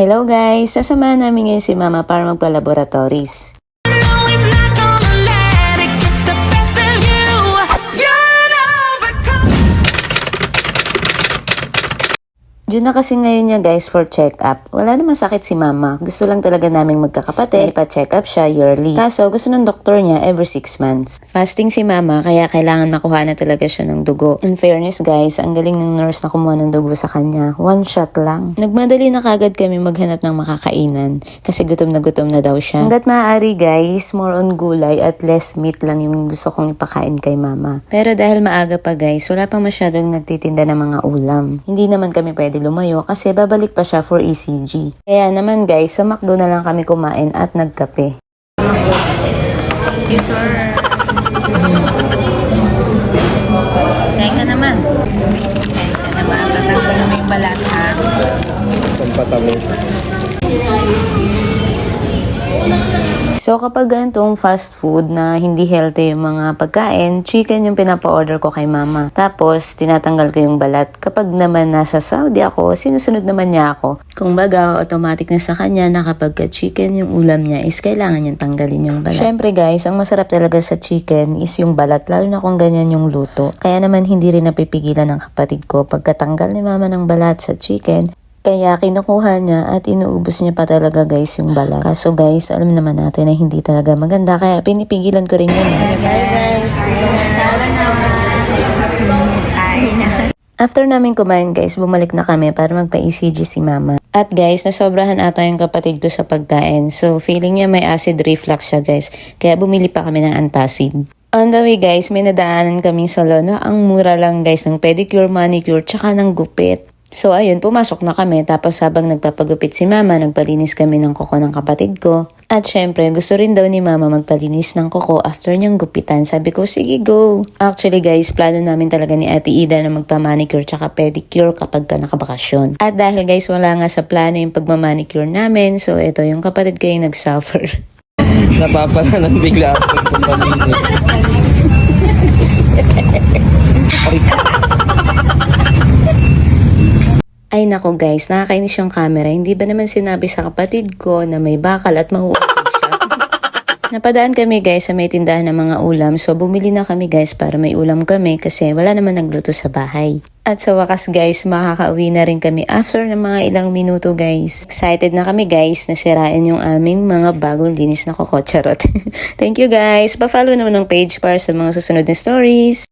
Hello guys! Sasamahan namin ngayon si Mama para magpa-laboratories. Diyan na kasi ngayon niya guys for check-up. Wala namang sakit si mama. Gusto lang talaga naming magkakapatid. Ipa-check up siya yearly. Kaso gusto ng doktor niya every 6 months. Fasting si mama kaya kailangan makuha na talaga siya ng dugo. In fairness guys, ang galing ng nurse na kumuha ng dugo sa kanya. One shot lang. Nagmadali na kagad kami maghanap ng makakainan kasi gutom na gutom na daw siya. Hanggat maaari guys, more on gulay at less meat lang yung gusto kong ipakain kay mama. Pero dahil maaga pa guys, wala pa masyadong nagtitinda ng mga ulam. Hindi naman kami pwede lumayo kasi babalik pa siya for ECG. Kaya naman guys, sa McDo na lang kami kumain at nagkape. Thank you, sir. So kapag ganitong fast food na hindi healthy yung mga pagkain, chicken yung pinapa-order ko kay mama. Tapos tinatanggal ko yung balat. Kapag naman nasa Saudi ako, sinusunod naman niya ako. Kung baga, automatic na sa kanya na kapag ka chicken yung ulam niya is kailangan niyang tanggalin yung balat. Syempre guys, ang masarap talaga sa chicken is yung balat, lalo na kung ganyan yung luto. Kaya naman hindi rin napipigilan ng kapatid ko pagkatanggal ni mama ng balat sa chicken, kaya kinukuha niya at inuubos niya pa talaga guys yung balat. Kaso guys, alam naman natin na hindi talaga maganda kaya pinipigilan ko rin yan. Bye, guys. After namin kumain guys, bumalik na kami para magpa-ECG si mama. At guys, nasobrahan ata yung kapatid ko sa pagkain. So feeling niya may acid reflux siya guys. Kaya bumili pa kami ng antacid. On the way guys, may nadaanan kaming salon na ang mura lang guys ng pedicure, manicure, tsaka ng gupit. So ayun, pumasok na kami tapos habang nagpapagupit si mama, nagpalinis kami ng kuko ng kapatid ko. At syempre, gusto rin daw ni mama magpalinis ng kuko after niyang gupitan. Sabi ko, sige go. Actually guys, plano namin talaga ni Ate Ida na magpa-manicure tsaka pedicure kapag ka nakabakasyon. At dahil guys, wala nga sa plano yung pagmamanicure namin, so ito yung kapatid ko yung nag-suffer. Napapala ng bigla ako ng Ay nako guys, nakakainis yung camera. Hindi ba naman sinabi sa kapatid ko na may bakal at mauukog siya? Napadaan kami guys sa may tindahan ng mga ulam. So bumili na kami guys para may ulam kami kasi wala naman nagluto sa bahay. At sa wakas guys, makakauwi na rin kami after ng mga ilang minuto guys. Excited na kami guys na sirain yung aming mga bagong linis na kokotcharot. Thank you guys. Pa-follow naman ng page para sa mga susunod na stories.